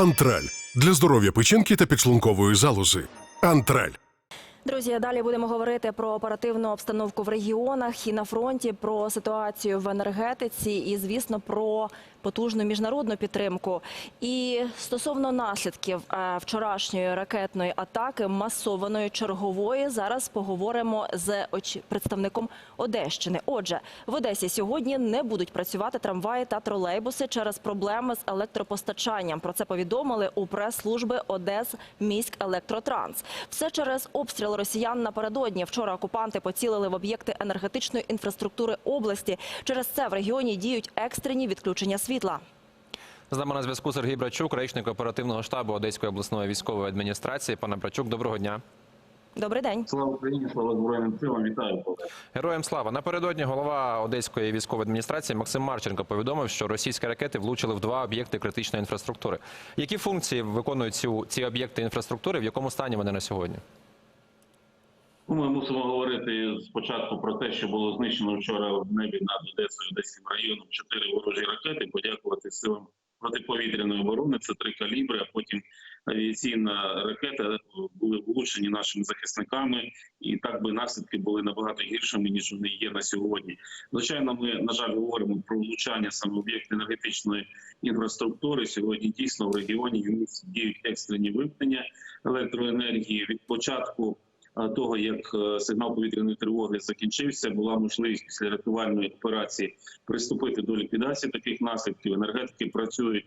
Антраль для здоров'я печінки та підшлункової залози. Антраль. Друзі, далі будемо говорити про оперативну обстановку в регіонах і на фронті, про ситуацію в енергетиці і, звісно, про потужну міжнародну підтримку. І стосовно наслідків е, вчорашньої ракетної атаки, масованої чергової, зараз поговоримо з представником Одещини. Отже, в Одесі сьогодні не будуть працювати трамваї та тролейбуси через проблеми з електропостачанням. Про це повідомили у прес-служби Одес міськ електротранс. Все через обстріл росіян напередодні. Вчора окупанти поцілили в об'єкти енергетичної інфраструктури області. Через це в регіоні діють екстрені відключення світла. З нами на зв'язку Сергій Брачук, речник оперативного штабу Одеської обласної військової адміністрації. Пане Брачук, доброго дня. Добрий день. Слава Україні, слава Збройним силам, вітаю. Героям слава. Напередодні голова Одеської військової адміністрації Максим Марченко повідомив, що російські ракети влучили в два об'єкти критичної інфраструктури. Які функції виконують ці, ці об'єкти інфраструктури? В якому стані вони на сьогодні? Ну, Ми мусимо говорити спочатку про те, що було знищено вчора в небі над Одесою, Одеським районом чотири ворожі ракети. Подякувати силам протиповітряної оборони. Це три калібри. А потім авіаційна ракета були влучені нашими захисниками, і так би наслідки були набагато гіршими ніж вони є на сьогодні. Звичайно, ми на жаль говоримо про влучання саме об'єктів енергетичної інфраструктури. Сьогодні дійсно в регіоні в діють екстрені вимкнення електроенергії від початку. Того як е, сигнал повітряної тривоги закінчився, була можливість після рятувальної операції приступити до ліквідації таких наслідків. Енергетики працюють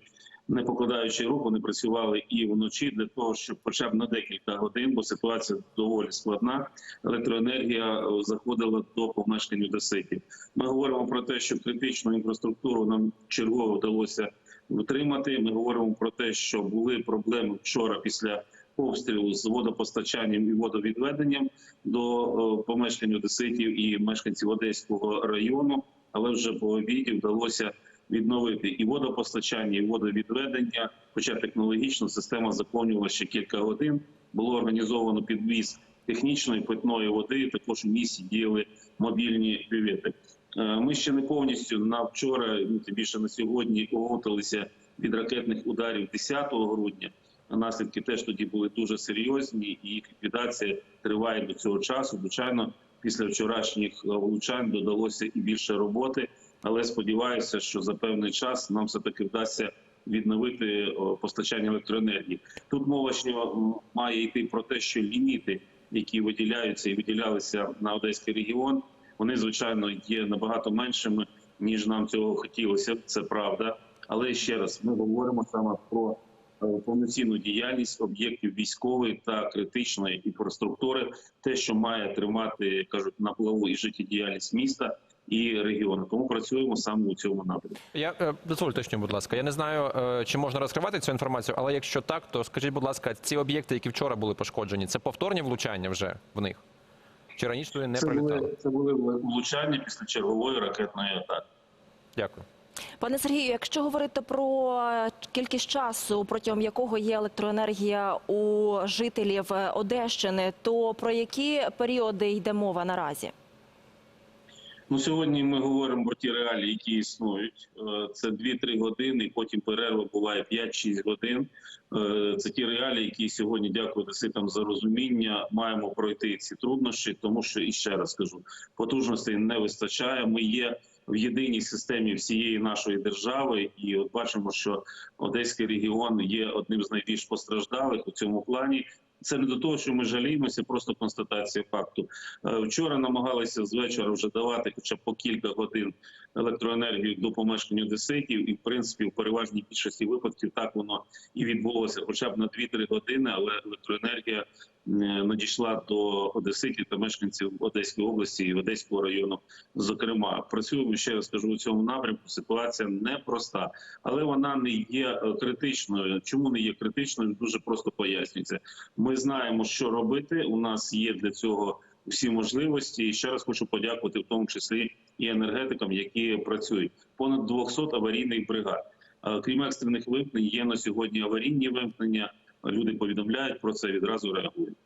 не покладаючи рук. Вони працювали і вночі для того, щоб хоча б на декілька годин, бо ситуація доволі складна. Електроенергія е, заходила до помешкань одеситів. Ми говоримо про те, що критичну інфраструктуру нам чергово вдалося втримати. Ми говоримо про те, що були проблеми вчора після обстрілу з водопостачанням і водовідведенням до е, помешкань одеситів і мешканців Одеського району. Але вже по обіді вдалося відновити і водопостачання, і водовідведення. Хоча технологічно система заповнювала ще кілька годин. Було організовано підвіз технічної питної води. Також у місті діяли мобільні бювети. Е, Ми ще не повністю на вчора, ну більше на сьогодні, оговталися від ракетних ударів 10 грудня. Наслідки теж тоді були дуже серйозні, і їх ліквідація триває до цього часу. Звичайно, після вчорашніх е, влучань додалося і більше роботи, але сподіваюся, що за певний час нам все таки вдасться відновити постачання електроенергії. Тут мова ще має йти про те, що ліміти, які виділяються і виділялися на одеський регіон, вони звичайно є набагато меншими ніж нам цього хотілося. Це правда. Але ще раз ми говоримо саме про е, повноцінну діяльність об'єктів військової та критичної інфраструктури, те, що має тримати, кажуть, на плаву і життєдіяльність міста і регіону. Тому працюємо саме у цьому напрямку. Я е, дозвольте уточню, будь ласка. Я не знаю, е, чи можна розкривати цю інформацію, але якщо так, то скажіть, будь ласка, ці об'єкти, які вчора були пошкоджені, це повторні влучання вже в них? Чи раніше туди не Це прилітали? були, це були влучання після чергової ракетної атаки. Дякую. Пане Сергію, якщо говорити про кількість часу, протягом якого є електроенергія у жителів Одещини, то про які періоди йде мова наразі? Ну, сьогодні ми говоримо про ті реалії, які існують. Е, Це 2-3 години, потім перерва буває 5-6 годин. Е, Це ті реалії, які сьогодні, дякую деситам за розуміння, маємо пройти ці труднощі, тому що і ще раз кажу, потужностей не вистачає. Ми є в єдиній системі всієї нашої держави, і от бачимо, що Одеський регіон є одним з найбільш постраждалих у цьому плані. Це не до того, що ми жаліємося, просто констатація факту. Е, Вчора намагалися з вечора вже давати хоча б по кілька годин електроенергію до помешкань одеситів, і в принципі в переважній більшості випадків так воно і відбулося, хоча б на 2-3 години, але електроенергія надійшла до одеситів та мешканців Одеської області і Одеського району. Зокрема, працюємо ще раз кажу у цьому напрямку. Ситуація непроста, але вона не є е, критичною. Чому не є критичною? Дуже просто пояснюється. Ми знаємо, що робити. У нас є для цього всі можливості. І ще раз хочу подякувати, в тому числі і енергетикам, які працюють. Понад 200 аварійних бригад. Е, Крім екстрених вимкнень, є на сьогодні аварійні вимкнення. Люди повідомляють про це відразу реагують.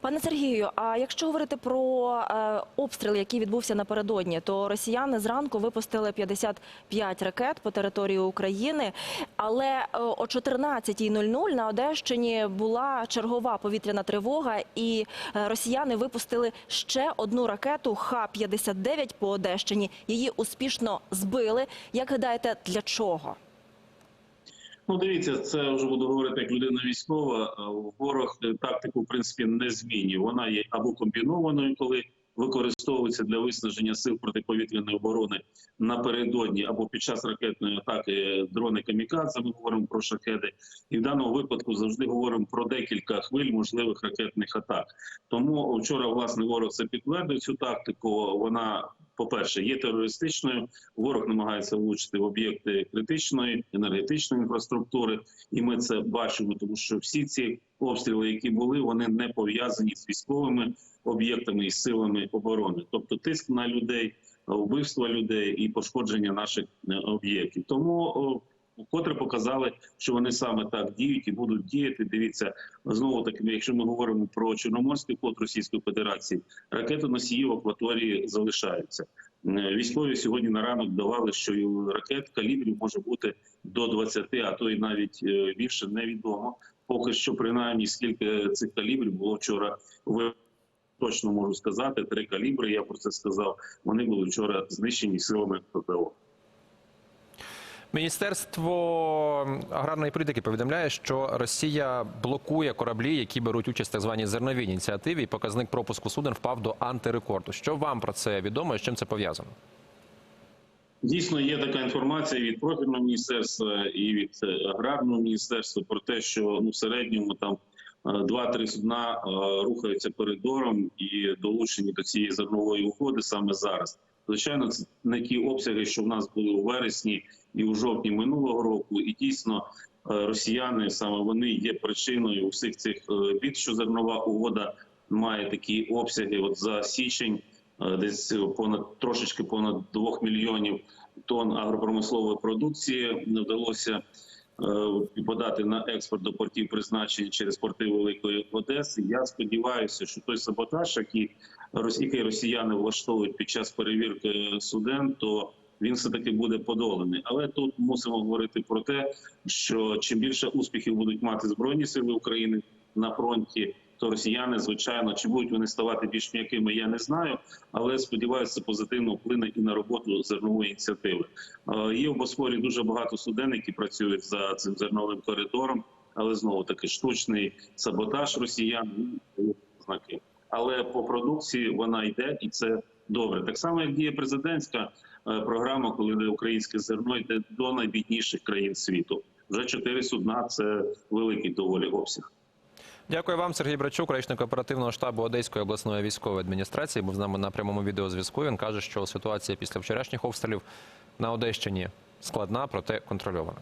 Пане Сергію, а якщо говорити про е, обстріл, який відбувся напередодні, то росіяни зранку випустили 55 ракет по території України. Але е, о 14.00 на Одещині була чергова повітряна тривога, і е, росіяни випустили ще одну ракету Х-59 по Одещині. Її успішно збили. Як гадаєте, для чого? Ну, дивіться, це вже буду говорити як людина військова. Ворог е, тактику в принципі не змінює. Вона є або комбінованою, коли використовується для виснаження сил протиповітряної оборони напередодні або під час ракетної атаки дрони камікадзе. Ми говоримо про шахеди, і в даному випадку завжди говоримо про декілька хвиль можливих ракетних атак. Тому вчора власне ворог це підтвердив цю тактику. Вона по-перше, є терористичною. Ворог намагається влучити в об'єкти критичної енергетичної інфраструктури, і ми це бачимо, тому що всі ці обстріли, які були, вони не пов'язані з військовими об'єктами і силами оборони, тобто тиск на людей, вбивство людей і пошкодження наших е, об'єктів. Тому Вкотре показали, що вони саме так діють і будуть діяти. Дивіться знову таки, якщо ми говоримо про Чорноморський флот Російської Федерації, ракетоносії в акваторії залишаються. Військові сьогодні на ранок давали, що і ракет калібрів може бути до 20, а то й навіть е, більше невідомо. Поки що, принаймні, скільки цих калібрів було вчора в точно можу сказати. Три калібри. Я про це сказав. Вони були вчора знищені силами ППО. Міністерство аграрної політики повідомляє, що Росія блокує кораблі, які беруть участь в так званій зерновій ініціативі, і показник пропуску суден впав до антирекорду. Що вам про це відомо і з чим це пов'язано? Дійсно, є така інформація від профільного міністерства і від е, аграрного міністерства про те, що ну в середньому там е, два-три судна е, рухаються коридором і долучені до цієї зернової угоди саме зараз. Звичайно, це не ті обсяги, що в нас були у вересні і у жовтні минулого року, і дійсно е, росіяни саме вони є причиною усіх цих е, бід, що зернова угода має такі обсяги. От за січень е, десь понад трошечки понад 2 мільйонів тонн агропромислової продукції вдалося е, подати на експорт до портів призначення через порти Великої Одеси. Я сподіваюся, що той саботаж, який росіяни влаштовують під час перевірки суден, то він все таки буде подоланий. Але тут мусимо говорити про те, що чим більше успіхів будуть мати збройні сили України на фронті. То росіяни, звичайно, чи будуть вони ставати більш м'якими, я не знаю. Але сподіваюся, позитивно вплине і на роботу зернової ініціативи. Е, Є в Босфорі дуже багато суден, які працюють за цим зерновим коридором, але знову таки штучний саботаж росіян ну, знаки. Але по продукції вона йде, і це добре. Так само, як діє президентська е, програма, коли українське зерно йде до найбідніших країн світу. Вже чотири судна це великий доволі обсяг. Дякую вам, Сергій Брачук, речник оперативного штабу Одеської обласної військової адміністрації. Був з нами на прямому відеозв'язку. Він каже, що ситуація після вчорашніх обстрілів на Одещині складна, проте контрольована.